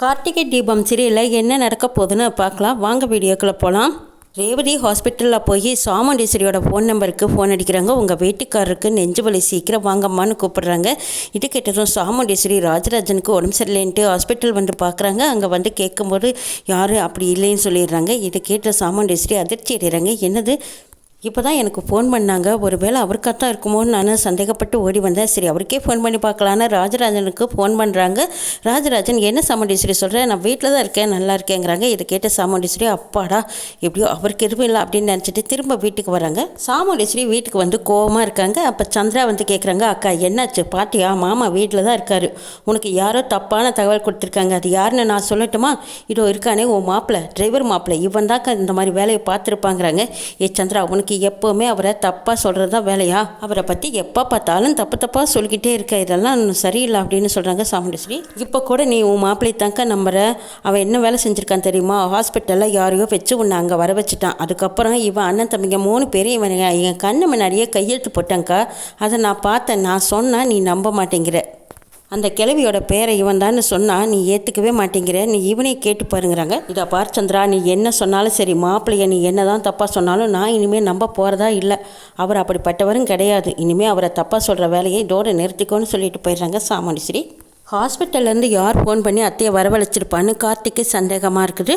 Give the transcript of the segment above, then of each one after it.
கார்த்திகை தீபம் சீரியலில் என்ன நடக்க போகுதுன்னு பார்க்கலாம். வாங்க வீடியோக்குள்ளே போகலாம் ரேவதி ஹாஸ்பிட்டலில் போய் சாமுண்டீஸ்வரியோட ஃபோன் நம்பருக்கு ஃபோன் அடிக்கிறாங்க. உங்கள் வீட்டுக்காரருக்கு நெஞ்சு வலி சீக்கிரம் வாங்கம்மான்னு கூப்பிட்றாங்க. இது கேட்டதும் சாமுண்டீஸ்வரி ராஜராஜனுக்கு உடம்பு சரியில்லைன்ட்டு ஹாஸ்பிட்டல் வந்து பார்க்குறாங்க. அங்கே வந்து கேட்கும்போது யாரும் அப்படி இல்லைன்னு சொல்லிடுறாங்க. இதை கேட்ட சாமுண்டீஸ்வரி அதிர்ச்சி அடைகிறாங்க. என்னது? இப்போ தான் எனக்கு ஃபோன் பண்ணாங்க. ஒருவேளை அவருக்காக தான் இருக்குமோன்னு நான் சந்தேகப்பட்டு ஓடி வந்தேன். சரி அவருக்கே ஃபோன் பண்ணி பார்க்கலான்னு ராஜராஜனுக்கு ஃபோன் பண்ணுறாங்க ராஜராஜன் என்ன சாமுண்டீஸ்வரி சொல்கிறேன் நான் வீட்டில் தான் இருக்கேன் நல்லா இருக்கேங்கிறாங்க. இதை கேட்ட சாமுண்டீஸ்வரி அப்பாடா எப்படியோ அவருக்கு எதுவும் இல்லை அப்படின்னு நினச்சிட்டு திரும்ப வீட்டுக்கு வராங்க. சாமுண்டீஸ்வரி வீட்டுக்கு வந்து கோவமாக இருக்காங்க. அப்போ சந்திரா வந்து கேட்குறாங்க அக்கா என்னாச்சு? பாட்டியா? மாமா வீட்டில் தான் இருக்காரு. உனக்கு யாரோ தப்பான தகவல் கொடுத்துருக்காங்க. அது யாருன்னு நான் சொல்லட்டுமா? இதோ இருக்கானே உன் மாப்பிள்ளை டிரைவர் மாப்பிள்ளை இவன் தான் இந்த மாதிரி வேலையை பார்த்துருப்பாங்கிறாங்க. ஏ சந்திரா உனக்கு எப்போவுமே அவரை தப்பாக சொல்கிறது தான் வேலையா? அவரை பற்றி எப்போ பார்த்தாலும் தப்பு தப்பாக சொல்லிக்கிட்டே இருக்க. இதெல்லாம் சரியில்லை அப்படின்னு சொல்கிறாங்க சாமுண்டேஸ்வரி இப்போ கூட நீ உன் மாப்பிள்ளை தாங்க நம்புற. அவன் என்ன வேலை செஞ்சுருக்கான் தெரியுமா? ஹாஸ்பிட்டலில் யாரையோ வச்சு உன்னை அங்கே வர வச்சுட்டான். அதுக்கப்புறம் இவன் அண்ணன் தம்பிங்க மூணு பேரும் இவன் என் கண்ணு முன்னாடியே கையெழுத்து போட்டாங்க்கா அதை நான் பார்த்தேன். நான் சொன்னால் நீ நம்ப மாட்டேங்கிற. அந்த கிழவியோட பேரை இவன் தான் சொன்னால் நீ ஏற்றுக்கவே மாட்டேங்கிற. நீ இவனே கேட்டு பாருங்கிறாங்க. இதா பார் சந்திரா நீ என்ன சொன்னாலும் சரி மாப்பிள்ளைய நீ என்ன தான் தப்பாக சொன்னாலும் நான் இனிமேல் நம்ப போகிறதா இல்லை. அவர் அப்படிப்பட்டவரும் கிடையாது. இனிமேல் அவரை தப்பாக சொல்கிற வேலையை இதோட நிறுத்திக்கோன்னு சொல்லிட்டு போயிடுறாங்க சாமுண்டீஸ்வரி. ஹாஸ்பிட்டல்லேருந்து யார் ஃபோன் பண்ணி அத்தையை வரவழைச்சிருப்பான்னு கார்த்திக்கு சந்தேகமாக இருக்குது.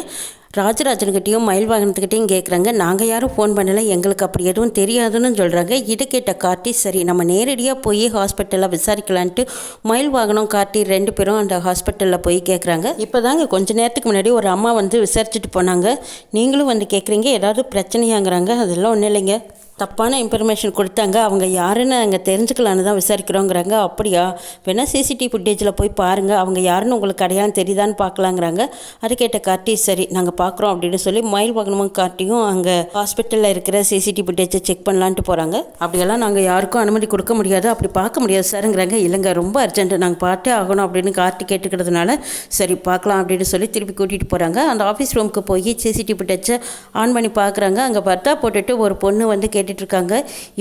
ராஜராஜன்கிட்டையும் மயில் வாகனத்துக்கிட்டையும் கேட்குறாங்க நாங்கள் யாரும் ஃபோன் பண்ணலை. எங்களுக்கு அப்படி எதுவும் தெரியாதுன்னு சொல்கிறாங்க இது கேட்ட கார்த்தி சரி நம்ம நேரடியாக போய் ஹாஸ்பிட்டலில் விசாரிக்கலான்ட்டு மயில் வாகனம் கார்த்தி ரெண்டு பேரும் அந்த ஹாஸ்பிட்டலில் போய் கேட்குறாங்க இப்போ தாங்க கொஞ்ச நேரத்துக்கு முன்னாடி ஒரு அம்மா வந்து விசாரிச்சுட்டு போனாங்க. நீங்களும் வந்து கேட்குறீங்க ஏதாவது பிரச்சனையாங்கிறாங்க. அதெல்லாம் ஒன்றும் இல்லைங்க. தப்பான இன்ஃபர்மேஷன் கொடுத்தாங்க. அவங்க யாருன்னு அங்கே தெரிஞ்சுக்கலான்னு தான் விசாரிக்கிறோங்கிறாங்க. அப்படியா? வேணால் சிசிடிவி ஃபுட்டேஜில் போய் பாருங்கள் அவங்க யாருன்னு உங்களுக்கு அடையாளம் தெரியுதான்னு பார்க்கலாங்கிறாங்க. அது கேட்ட கார்த்தி சரி நாங்கள் பார்க்குறோம் அப்படின்னு சொல்லி மயில் வாகனமும் கார்த்தியும் அங்கே ஹாஸ்பிட்டலில் இருக்கிற சிசிடிவி ஃபுட்டேஜை செக் பண்ணலான்ட்டு போகிறாங்க அப்படியெல்லாம் நாங்கள் யாருக்கும் அனுமதி கொடுக்க முடியாது. அப்படி பார்க்க முடியாது சாருங்கிறாங்க. இல்லைங்க ரொம்ப அர்ஜென்ட்டு நாங்கள் பார்த்தே ஆகணும் அப்படின்னு கார்த்தி கேட்டுக்கிறதுனால சரி பார்க்கலாம் அப்படின்னு சொல்லி திருப்பி கூட்டிகிட்டு போகிறாங்க அந்த ஆஃபீஸ் ரூமுக்கு போய் சிசிடிவி ஃபுட்டேஜை ஆன் பண்ணி பார்க்குறாங்க. அங்கே பர்தா போட்டுட்டு ஒரு பொண்ணு வந்து கே கேட்டுட்ருக்காங்க.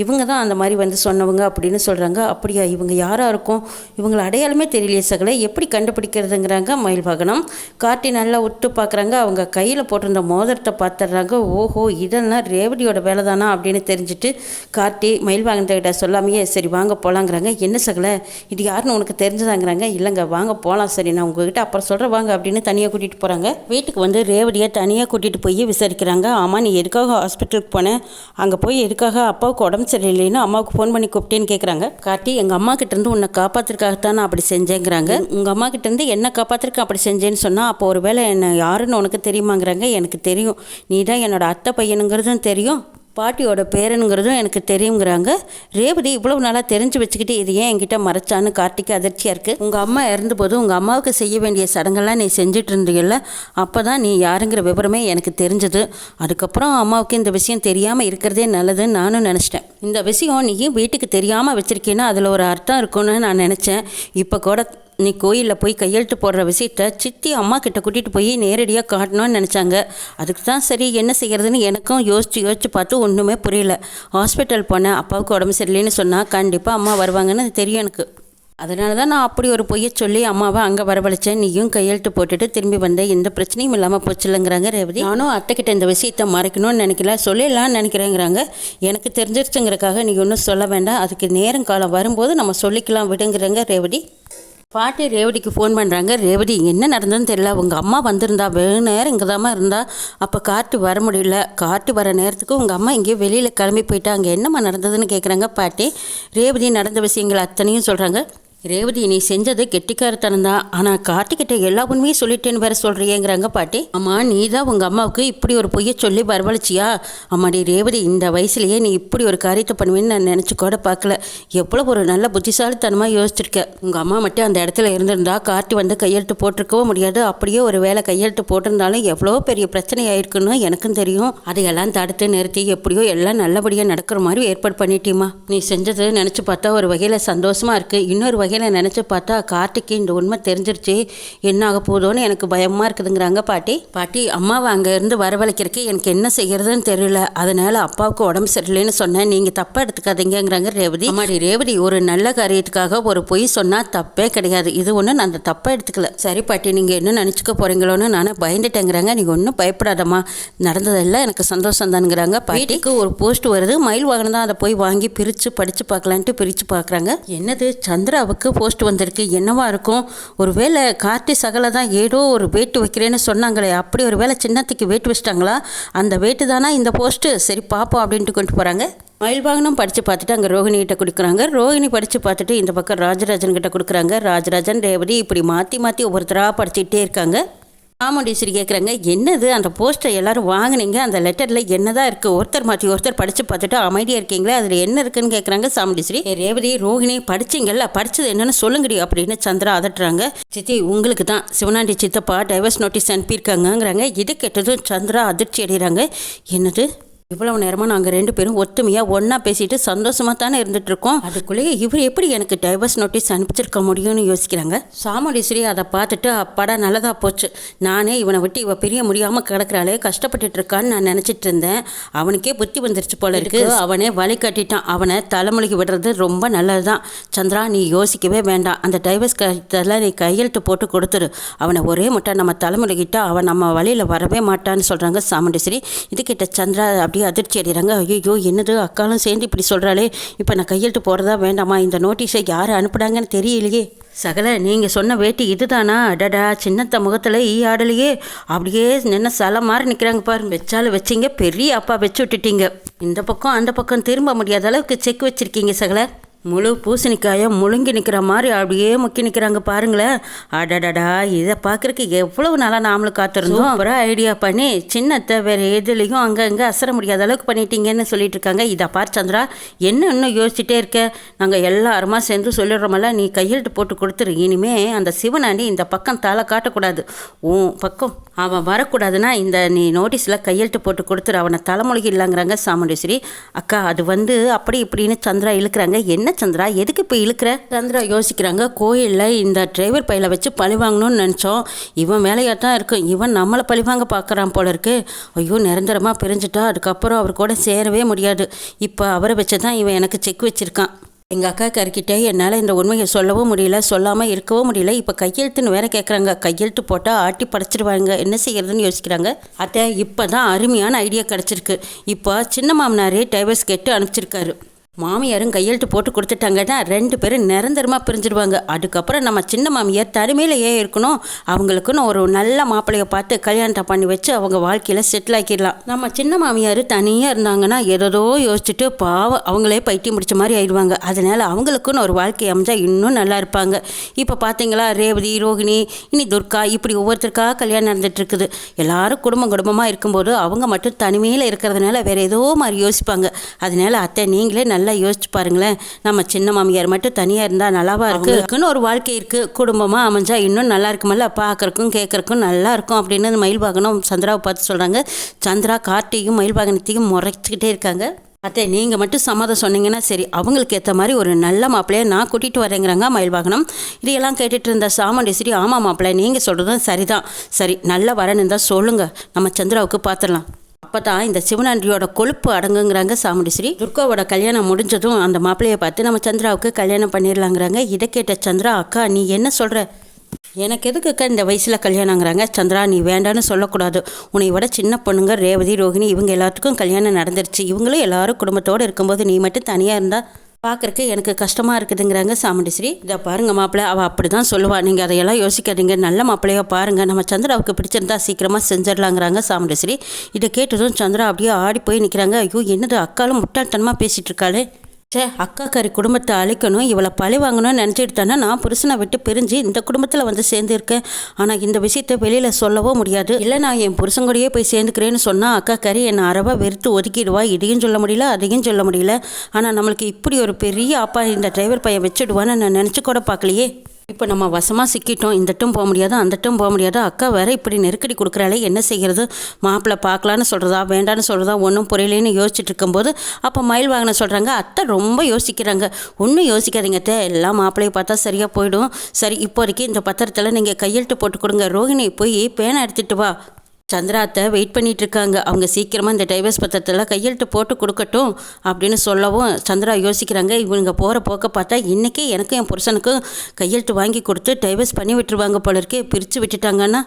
இவங்க தான் அந்த மாதிரி வந்து சொன்னவங்க அப்படின்னு சொல்கிறாங்க அப்படியா இவங்க யாராக இருக்கும்? இவங்களை அடையாளமே தெரியலையே சகலை. எப்படி கண்டுபிடிக்கிறதுங்கிறாங்க மயில் வாகனம் கார்த்தி நல்லா ஒட்டு பார்க்குறாங்க. அவங்க கையில் போட்டிருந்த மோதிரத்தை பார்த்துட்றாங்க. ஓஹோ இதெல்லாம் ரேவடியோட வேலை தானா அப்படின்னு தெரிஞ்சுட்டு கார்த்தி மயில் வாகனத்தை சொல்லாமையே சரி வாங்க போகலாங்கிறாங்க என்ன சகலை? இது யாருன்னு உனக்கு தெரிஞ்சதாங்கிறாங்க? இல்லைங்க வாங்க போகலாம் சரி. நான் உங்ககிட்ட அப்புறம் சொல்கிறேன் வாங்க அப்படின்னு தனியாக கூட்டிகிட்டு போகிறாங்க வீட்டுக்கு வந்து ரேவடியாக தனியாக கூட்டிகிட்டு போய் விசாரிக்கிறாங்க. ஆமாம் நீ எதுக்காக ஹாஸ்பிட்டலுக்கு போனேன் அங்கே போய் எதுக்காக அப்பாவுக்கு உடம்பு சரியில்லைன்னு அம்மாவுக்கு ஃபோன் பண்ணி கூப்பிட்டேன்னு கேட்குறாங்க கார்த்தி எங்கள் அம்மா கிட்டேருந்து உன்னை காப்பாற்றுறதுக்காகத்தான் நான் அப்படி செஞ்சேங்கிறாங்க. உங்கள் அம்மா கிட்டேருந்து என்ன காப்பாற்றுறதுக்கு அப்படி செஞ்சேன்னு சொன்னால் அப்போ ஒரு வேளை என்ன யாருன்னு உனக்கு தெரியுமாங்கிறாங்க. எனக்கு தெரியும். நீ தான் என்னோட அத்தை பையனுங்கிறதும் தெரியும். பாட்டியோட பேரனுங்கிறதும் எனக்கு தெரியுங்கிறாங்க. ரேவதி இவ்வளவு நாளாக தெரிஞ்சு வச்சுக்கிட்டு இது ஏன் என்கிட்ட மறைச்சான்னு கார்த்திக் அதிர்ச்சியாக இருக்குது உங்கள் அம்மா இறந்தபோது உங்கள் அம்மாவுக்கு செய்ய வேண்டிய சடங்கெல்லாம் நீ செஞ்சுட்டு இருந்தீங்கல்ல அப்போ தான் நீ யாருங்கிற விவரமே எனக்கு தெரிஞ்சது. அதுக்கப்புறம் அம்மாவுக்கு இந்த விஷயம் தெரியாமல் இருக்கிறதே நல்லதுன்னு நானும் நினச்சிட்டேன். இந்த விஷயம் நீ வீட்டுக்கு தெரியாமல் வச்சுருக்கீன்னா அதில் ஒரு அர்த்தம் இருக்குன்னு நான் நினச்சேன். இப்போ கூட நீ கோயிலில் போய் கையெழுத்து போடுற விஷயத்த சித்தி அம்மா கிட்ட கூட்டிகிட்டு போய் நேரடியாக காட்டணும்னு நினச்சாங்க. அதுக்கு தான் சரி என்ன செய்கிறதுன்னு எனக்கும் யோசித்து யோசித்து பார்த்து ஒன்றுமே புரியல. ஹாஸ்பிட்டல் போனேன் அப்பாவுக்கு உடம்பு சரியில்லைன்னு சொன்னால் கண்டிப்பாக அம்மா வருவாங்கன்னு தெரியும் எனக்கு. அதனால தான் நான் அப்படி ஒரு பொய்யை சொல்லி அம்மாவை அங்கே வரவழைச்சேன். நீயும் கையெழுத்து போட்டுட்டு திரும்பி வந்தேன் எந்த பிரச்சனையும் இல்லாமல் போச்சுலங்கிறாங்க ரேவதி. நானும் அத்தைக்கிட்ட இந்த விஷயத்தை மறைக்கணும்னு நினைக்கல சொல்லிடலாம்னு நினைக்கிறேங்கிறாங்க. எனக்கு தெரிஞ்சிருச்சுங்கிறக்காக நீ ஒன்றும் சொல்ல வேண்டாம். அதுக்கு நேரம் காலம் வரும்போது நம்ம சொல்லிக்கலாம் விடுங்கிறாங்க ரேவதி. பாட்டி ரேவதிக்கு ஃபோன் பண்ணுறாங்க ரேவதி என்ன நடந்ததுன்னு தெரியல. உங்கள் அம்மா வந்திருந்தா வெகு நேரம் இங்கே தாம்மா இருந்தா. அப்போ காட்டு வர முடியல. காட்டு வர நேரத்துக்கு உங்கள் அம்மா இங்கேயே வெளியில் கிளம்பி போயிட்டாங்க என்னம்மா நடந்ததுன்னு கேட்குறாங்க பாட்டி. ரேவதி நடந்த விஷயங்கள் அத்தனையும் சொல்கிறாங்க ரேவதி நீ செஞ்சது கெட்டிக்காரத்தனம் தான் ஆனால் கார்த்திகிட்ட எல்லா உண்மையும் சொல்லிட்டேன்னு வேற சொல்கிறியேங்கிறாங்க பாட்டி. அம்மா நீ தான் உங்கள் அம்மாவுக்கு இப்படி ஒரு பொய்யை சொல்லி வரவழைச்சியா? அம்மாடி ரேவதி இந்த வயசுலயே நீ இப்படி ஒரு காரியத்தை பண்ணுவேன்னு நான் நினச்சி கூட பார்க்கல. எவ்வளோ ஒரு நல்ல புத்திசாலித்தனமாக யோசிச்சிருக்க. உங்கள் அம்மா மட்டும் அந்த இடத்துல இருந்திருந்தா கார்த்தி வந்து கையெழுத்து போட்டிருக்கவும் முடியாது. அப்படியே ஒரு வேளை கையெழுத்து போட்டிருந்தாலும் எவ்வளோ பெரிய பிரச்சனை ஆயிருக்குன்னு எனக்கும் தெரியும். அதையெல்லாம் தடுத்து நிறுத்தி எப்படியோ எல்லாம் நல்லபடியாக நடக்கிற மாதிரி ஏற்பாடு பண்ணிட்டீமா. நீ செஞ்சது நினச்சி பார்த்தா ஒரு வகையில் சந்தோஷமாக இருக்குது இன்னொரு வகை வகையில் நினச்சி பார்த்தா கார்த்திக்கு இந்த உண்மை தெரிஞ்சிருச்சு. என்ன ஆக போதோன்னு எனக்கு பயமாக இருக்குதுங்கிறாங்க பாட்டி. பாட்டி அம்மாவை அங்கேருந்து வரவழைக்கிறதுக்கு எனக்கு என்ன செய்யறதுன்னு தெரியல. அதனால அப்பாவுக்கு உடம்பு சரியில்லைன்னு சொன்னேன். நீங்கள் தப்பாக எடுத்துக்காதீங்கங்கிறாங்க ரேவதி. அம்மாடி ரேவதி ஒரு நல்ல காரியத்துக்காக ஒரு பொய் சொன்னால் தப்பே கிடையாது. இது ஒன்று நான் அந்த தப்பாக எடுத்துக்கல. சரி பாட்டி நீங்கள் என்ன நினச்சிக்க போகிறீங்களோன்னு நானே பயந்துட்டேங்கிறாங்க. நீங்கள் ஒன்றும் பயப்படாதம்மா. நடந்ததெல்லாம் எனக்கு சந்தோஷம் தானுங்கிறாங்க பாட்டிக்கு ஒரு போஸ்ட் வருது. மயில் வாகனம் தான் அதை போய் வாங்கி பிரித்து படித்து பார்க்கலான்ட்டு பிரித்து பார்க்குறாங்க. என்னது? சந்திராவுக்கு? போஸ்ட் வந்திருக்கு என்னவா இருக்கும்? ஒரு வேளை கார்த்தி சகல தான் ஏதோ ஒரு வேட்டு வைக்கிறேன்னு சொன்னாங்களே அப்படி ஒரு வேளை சின்னத்துக்கு வேட்டு வச்சிட்டாங்களா? அந்த வேட்டு தானா இந்த போஸ்ட்டு? சரி பார்ப்போம் அப்படின்ட்டு கொண்டு போகிறாங்க மயில் வாகனம் படித்து பார்த்துட்டு அங்கே ரோஹிணிகிட்ட கொடுக்குறாங்க. ரோஹிணி படித்து பார்த்துட்டு இந்த பக்கம் ராஜராஜன் கிட்ட கொடுக்குறாங்க. ராஜராஜன் ரேவதி இப்படி மாற்றி மாற்றி ஒவ்வொருத்தராக படிச்சுக்கிட்டே இருக்காங்க. ஆமாண்டீஸ்வரி கேட்குறாங்க என்னது? அந்த போஸ்டரை எல்லாரும் வாங்கினீங்க. அந்த லெட்டரில் என்னதான் இருக்குது ஒருத்தர் மாற்றி ஒருத்தர் படித்து பார்த்துட்டு அமைதியாக இருக்கீங்களே? அதில் என்ன இருக்குன்னு கேட்குறாங்க சாமுண்டீஸ்வரி ரேவதி ரோஹிணி படிச்சிங்கல்ல? படித்தது என்னன்னு சொல்லுங்கடி அப்படின்னு சந்திரா அதட்டுறாங்க. சித்தி உங்களுக்கு தான். சிவனாண்டி சித்தப்பா டைவர்ஸ் நோட்டீஸ் அனுப்பியிருக்காங்கங்கிறாங்க. இது கேட்டதும் சந்திரா அதிர்ச்சி அடைகிறாங்க. என்னது? இவ்வளவு நேரமா நாங்கள் ரெண்டு பேரும் ஒத்துமையாக ஒன்றா பேசிட்டு சந்தோஷமாக தானே இருந்துட்டு இருக்கோம் அதுக்குள்ளேயே இவர் எப்படி எனக்கு டைவர்ஸ் நோட்டீஸ் அனுப்பிச்சிருக்க முடியும்னு யோசிக்கிறாங்க. சாமுண்டீஸ்வரி அதை பார்த்துட்டு அப்பாடா நல்லதா போச்சு. நானே இவனை விட்டு இவ பிரிய முடியாமல் கிடக்குறாளே கஷ்டப்பட்டுட்டு இருக்கான்னு நான் நினச்சிட்டு இருந்தேன். அவனுக்கே புத்தி வந்துருச்சு போல இருக்கு. அவனே வழி கட்டிட்டான். அவனை தலைமொழிக்கு விடுறது ரொம்ப நல்லது தான் சந்திரா நீ யோசிக்கவே வேண்டாம். அந்த டைவர்ஸ் கட்டெல்லாம் நீ கையெழுத்து போட்டு கொடுத்துரு. அவனை ஒரே முட்டை நம்ம தலைமுறைகிட்ட அவன் நம்ம வழியில் வரவே மாட்டான்னு சொல்கிறாங்க சாமுண்டீஸ்வரி. இதுக்கிட்ட சந்திரா அப்படியே அதிர்ச்சி அடைகிறாங்க. ஐயோ என்னது? அக்காலும் சேர்ந்து இப்படி சொல்கிறாளே இப்போ நான் கையெழுத்து போகிறதா வேண்டாமா? இந்த நோட்டீஸை யார் அனுப்புனாங்கன்னு தெரியலையே. சகல நீங்கள் சொன்ன வேட்டி இதுதானா? அடடா சின்னத்த முகத்தில் ஈ ஆடலையே. அப்படியே நின்ன சலை மாதிரி நிற்கிறாங்க பாரு. வச்சாலும் வச்சிங்க பெரிய அப்பா வச்சு விட்டுட்டீங்க. இந்த பக்கம் அந்த பக்கம் திரும்ப முடியாத அளவுக்கு செக் வச்சுருக்கீங்க சகல. முழு பூசணிக்காயை முழுங்கி நிற்கிற மாதிரி அப்படியே முக்கி நிற்கிறாங்க பாருங்களேன். அடடடா இதை பார்க்குறக்கு எவ்வளவு நாளாக நாமளும் காத்திருந்தோம். அப்புறம் ஐடியா பண்ணி சின்னத்தை வேறு எதுலேயும் அங்கங்கே அசர முடியாத அளவுக்கு பண்ணிட்டீங்கன்னு சொல்லிட்டு இருக்காங்க. இதை பார் சந்திரா என்ன இன்னும் யோசிச்சுட்டே இருக்க? நாங்கள் எல்லாருமா சேர்ந்து சொல்லிடுறோமல்ல நீ கையெழுத்து போட்டு கொடுத்துரு. இனிமே அந்த சிவனாண்டி இந்த பக்கம் தலை காட்டக்கூடாது. உன் பக்கம் அவன் வரக்கூடாதுன்னா இந்த நீ நோட்டீஸில் கையெழுத்து போட்டு கொடுத்துரு. அவனை தலைமொழி இல்லைங்கிறாங்க சாமுண்டேஸ்வரி. அக்கா அது வந்து அப்படி இப்படின்னு சந்திரா இழுக்கிறாங்க. என்ன சந்திரா எதுக்கு இப்போ இழுக்கிற? சந்திரா யோசிக்கிறாங்க. கோயிலில் இந்த டிரைவர் பையில வச்சு பழி வாங்கணும்னு நினச்சோம். இவன் வேலையாக தான் இருக்கும். இவன் நம்மளை பழிவாங்க பார்க்குறான் போல இருக்கு. ஐயோ நிரந்தரமாக பிரிஞ்சுட்டா. அதுக்கப்புறம் அவர் கூட சேரவே முடியாது. இப்போ அவரை வச்சு தான் இவன் எனக்கு செக் வச்சுருக்கான். எங்கள் அக்கா கருக்கிட்டே என்னால் இந்த உண்மையை சொல்லவும் முடியல. சொல்லாமல் இருக்கவும் முடியல. இப்போ கையெழுத்துன்னு வேற கேட்குறாங்க கையெழுத்து போட்டால் ஆட்டி படைச்சிடுவாங்க என்ன செய்யறதுன்னு யோசிக்கிறாங்க. அத்தை இப்போ தான் அருமையான ஐடியா கிடச்சிருக்கு. இப்போ சின்ன மாமனாரே டைவர்ஸ் கேட்டு அனுப்பிச்சிருக்காரு. மாமியாரும் கையெழுத்து போட்டு கொடுத்துட்டாங்கன்னா ரெண்டு பேரும் நிரந்தரமாக பிரிஞ்சிடுவாங்க. அதுக்கப்புறம் நம்ம சின்ன மாமியார் தனிமையில் ஏன் இருக்கணும். அவங்களுக்குன்னு ஒரு நல்ல மாப்பிள்ளையை பார்த்து கல்யாணத்தை பண்ணி வச்சு அவங்க வாழ்க்கையில் செட்டில் ஆக்கிடலாம். நம்ம சின்ன மாமியார் தனியாக இருந்தாங்கன்னா ஏதோ யோசிச்சுட்டு பாவம் அவங்களே பைட்டி முடிச்ச மாதிரி ஆயிடுவாங்க. அதனால அவங்களுக்குன்னு ஒரு வாழ்க்கை அமைஞ்சா இன்னும் நல்லா இருப்பாங்க. இப்போ பார்த்தீங்களா ரேவதி ரோகிணி இனி துர்கா இப்படி ஒவ்வொருத்தருக்காக கல்யாணம் நடந்துட்டு இருக்குது. எல்லாரும் குடும்பம் குடும்பமாக இருக்கும்போது அவங்க மட்டும் தனிமையில் இருக்கிறதுனால வேற ஏதோ மாதிரி யோசிப்பாங்க. அதனால அத்தை நீங்களே நல்லா யோசிச்சு பாருங்களேன். நம்ம சின்ன மாமியார் மட்டும் தனியாக இருந்தால் நல்லாவா இருக்கு? இருக்குன்னு ஒரு வாழ்க்கை இருக்கு. குடும்பமாக அமைஞ்சா இன்னும் நல்லா இருக்குமல்ல? பார்க்கறக்கும் கேட்கறக்கும் நல்லா இருக்கும் அப்படின்னு மயில் வாகனம் சந்திராவை பார்த்து சொல்கிறாங்க சந்திரா கார்த்தியும் மயில் வாகனத்தையும் முறைச்சிக்கிட்டே இருக்காங்க. அத்தை நீங்கள் மட்டும் சம்மதம் சொன்னீங்கன்னா சரி அவங்களுக்கு ஏற்ற மாதிரி ஒரு நல்ல மாப்பிள்ளையை நான் கூட்டிகிட்டு வரேங்கிறாங்க மயில் வாகனம். இதையெல்லாம் கேட்டுட்டு இருந்த சாமுண்டேஸ்வரி ஆமாம் மாப்பிள்ளை நீங்கள் சொல்கிறதும் சரிதான். சரி நல்ல வரணும் தான் சொல்லுங்கள் நம்ம சந்திராவுக்கு பார்த்துடலாம் அப்போ தான் இந்த சிவனாண்டியோட கொழுப்பு அடங்குங்கிறாங்க சாமுடிஸ்ரீ துர்காவோட கல்யாணம் முடிஞ்சதும் அந்த மாப்பிள்ளையை பார்த்து நம்ம சந்திராவுக்கு கல்யாணம் பண்ணிடலாங்கிறாங்க. இதை கேட்ட சந்திரா அக்கா நீ என்ன சொல்கிற எனக்கு எதுக்குக்கா இந்த வயசில் கல்யாணங்கிறாங்க? சந்திரா நீ வேண்டான்னு சொல்லக்கூடாது. உன்னை விட சின்ன பொண்ணுங்க ரேவதி ரோகிணி இவங்க எல்லாத்துக்கும் கல்யாணம் நடந்துருச்சு. இவங்களும் எல்லாரும் குடும்பத்தோடு இருக்கும்போது நீ மட்டும் தனியாக இருந்தால் பார்க்குறக்கு எனக்கு கஷ்டமாக இருக்குதுங்கிறாங்க சாமுண்டீஸ்வரி. இதை பாருங்க மாப்பிள்ளை அவள் அப்படி தான் சொல்லுவாள் நீங்கள் அதையெல்லாம் யோசிக்காதீங்க. நல்ல மாப்பிள்ளையாக பாருங்கள் நம்ம சந்திராவுக்கு பிடிச்சிருந்தா சீக்கிரமாக செஞ்சிடலாங்கிறாங்க சாமுண்டீஸ்வரி. இதை கேட்டதும் சந்திரா அப்படியே ஆடி போய் நிற்கிறாங்க ஐயோ என்னது அக்காலும் முட்டாள்தனமாக பேசிகிட்டு இருக்காளே? ச்சே அக்கா கறி குடும்பத்தை அழிக்கணும் இவளை பழி வாங்கணும்னு நினச்சிட்டு தானே நான் புருஷனை விட்டு பிரிஞ்சு இந்த குடும்பத்தில் வந்து சேர்ந்துருக்கேன். ஆனால் இந்த விஷயத்தை வெளியில் சொல்லவும் முடியாது. இல்லை நான் என் புருஷன் கூடயே போய் சேர்ந்துக்கிறேன்னு சொன்னால் அக்கா கறி என்னை அறவா வெறுத்து ஒதுக்கிடுவா. இதையும் சொல்ல முடியல அதையும் சொல்ல முடியல. ஆனால் நம்மளுக்கு இப்படி ஒரு பெரிய அப்பா இந்த டிரைவர் பையன் வச்சுடுவான்னு நான் நினச்சி கூட பார்க்கலையே. இப்போ நம்ம வசமாக சிக்கிட்டோம் இந்தட்டும் போக முடியாது அந்தட்டும் போக முடியாது? அக்கா வேற இப்படி நெருக்கடி கொடுக்குறாளே என்ன செய்கிறது மாப்பிள்ளை பார்க்கலான்னு சொல்கிறதா வேண்டான்னு சொல்கிறதா ஒன்றும் புரியலேன்னு யோசிச்சுட்டு இருக்கும்போது அப்போ மயில் வாங்கின சொல்கிறாங்க அத்தை ரொம்ப யோசிக்கிறாங்க. ஒன்றும் யோசிக்காதீங்க அத்தை எல்லாம் மாப்பிள்ளையை பார்த்தா சரியாக போயிடும். சரி இப்போதைக்கு இந்த பத்திரத்தில் நீங்கள் கையெழுத்து போட்டு கொடுங்க. ரோஹிணி போய் பேனை எடுத்துகிட்டு வா. சந்திராத்தை வெயிட் பண்ணிட்டு இருக்காங்க அவங்க சீக்கிரமாக இந்த டைவர்ஸ் பத்திரத்தில் கையெழுத்து போட்டு கொடுக்கட்டும் அப்படின்னு சொல்லவும் சந்திரா யோசிக்கிறாங்க. இவங்க போகிற போக்க பார்த்தா இன்றைக்கே எனக்கும் என் புருஷனுக்கும் கையெழுத்து வாங்கி கொடுத்து டைவர்ஸ் பண்ணி விட்டுருவாங்க போல இருக்கே. பிரித்து விட்டுட்டாங்கன்னா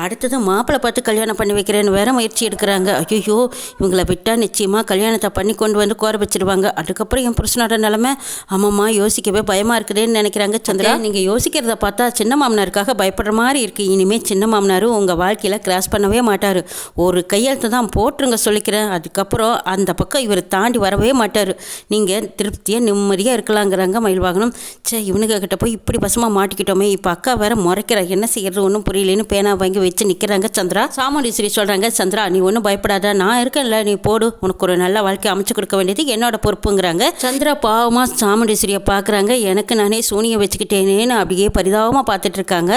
அடுத்தது மாப்பிள்ளை பார்த்து கல்யாணம் பண்ணி வைக்கிறேன்னு வேற முயற்சி எடுக்கிறாங்க. ஐயோ இவங்களை விட்டால் நிச்சயமாக கல்யாணத்தை பண்ணி கொண்டு வந்து கோர வச்சிருவாங்க. அதுக்கப்புறம் என் புருஷனோட நிலமை ஆமாம்மா யோசிக்கவே பயமாக இருக்குதுன்னு நினைக்கிறாங்க சந்திரா. நீங்கள் யோசிக்கிறத பார்த்தா சின்ன மாமனாருக்காக பயப்படுற மாதிரி இருக்குது இனிமேல் சின்ன மாமனார் உங்கள் வாழ்க்கையில் கிராஸ் பண்ணவே மாட்டார். ஒரு கையெழுத்து தான் போட்டுருங்க சொல்லிக்கிறேன். அதுக்கப்புறம் அந்த பக்கம் இவர் தாண்டி வரவே மாட்டார். நீங்கள் திருப்தியாக நிம்மதியாக இருக்கலாங்கிறாங்க மயில் வாகனம் சே இவனுங்க கிட்ட போய் இப்படி பசமாக மாட்டிக்கிட்டோமே. இப்போ அக்கா வேற முறைக்கிறா. என்ன செய்யறது? ஒன்றும் புரியலன்னு பேனா வாங்கி வச்சு நிற்கிறாங்க சந்திரா. சாமுண்டீஸ்வரி சொல்கிறாங்க சந்திரா நீ ஒன்றும் பயப்படாத. நான் இருக்கேன்ல நீ போடு. உனக்கு ஒரு நல்ல வாழ்க்கை அமைச்சு கொடுக்க வேண்டியது என்னோட பொறுப்புங்கிறாங்க. சந்திரா பாவமாக சாமுண்டீஸ்வரியை பார்க்குறாங்க. எனக்கு நானே சூனியை வச்சுக்கிட்டேனேன்னு அப்படியே பரிதாபமாக பார்த்துட்டு இருக்காங்க.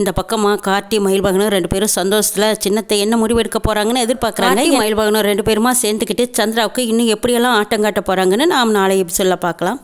இந்த பக்கமாக கார்த்தி மயில்வாகனும் ரெண்டு பேரும் சந்தோஷத்தில் சின்னத்தை என்ன முடிவெடுக்க போகிறாங்கன்னு எதிர்பார்க்குறாங்க. மயில்வாகனும் ரெண்டு பேருமா சேர்ந்துக்கிட்டு சந்திராவுக்கு இன்னும் எப்படியெல்லாம் ஆட்டம் காட்ட போகிறாங்கன்னு நாம் நாளை எபிசோடில் பார்க்கலாம்.